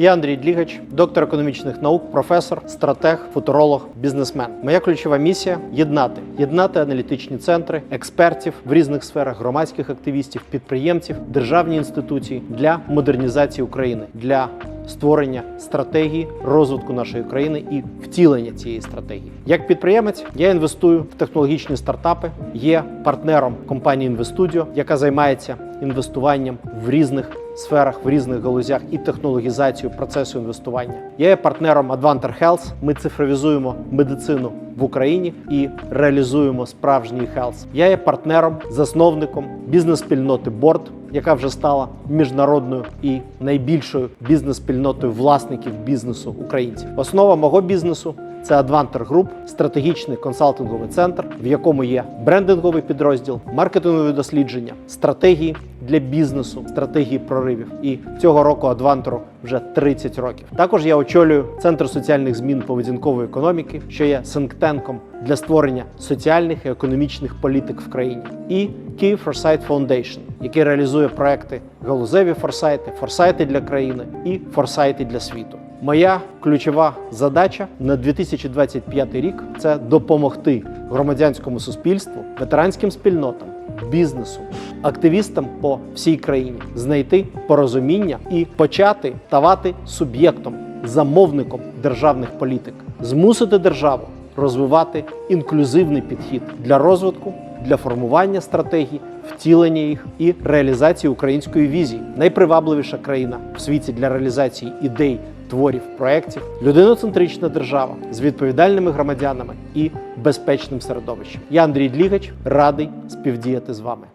Я Андрій Длігач, доктор економічних наук, професор, стратег, футуролог, бізнесмен. Моя ключова місія єднати, єднати аналітичні центри, експертів в різних сферах, громадських активістів, підприємців, державні інституції для модернізації України, для створення стратегії розвитку нашої країни і втілення цієї стратегії. Як підприємець я інвестую в технологічні стартапи, є партнером компанії Інвестудіо, яка займається інвестуванням в різних сферах, в різних галузях і технологізацію процесу інвестування. Я є партнером Advanter Health. Ми цифровізуємо медицину в Україні і реалізуємо справжній health. Я є партнером, засновником бізнес-спільноти Борд, яка вже стала міжнародною і найбільшою бізнес-спільнотою власників бізнесу українців. Основа мого бізнесу це Advanter Group, стратегічний консалтинговий центр, в якому є брендинговий підрозділ, маркетингові дослідження, стратегії для бізнесу, стратегії проривів. І цього року Адвантеру вже 30 років. Також я очолюю центр соціальних змін поведінкової економіки, що є синктенком для створення соціальних і економічних політик в країні, і Kyiv Foresight Foundation, який реалізує проекти галузеві форсайти, форсайти для країни і форсайти для світу. Моя ключова задача на 2025 рік це допомогти громадянському суспільству, ветеранським спільнотам, бізнесу, активістам по всій країні знайти порозуміння і почати ставати суб'єктом, замовником державних політик, змусити державу розвивати інклюзивний підхід для розвитку, для формування стратегій, втілення їх і реалізації української візії. Найпривабливіша країна в світі для реалізації ідей, творів, проєктів, людиноцентрична держава з відповідальними громадянами і безпечним середовищем. Я Андрій Длігач, радий співдіяти з вами.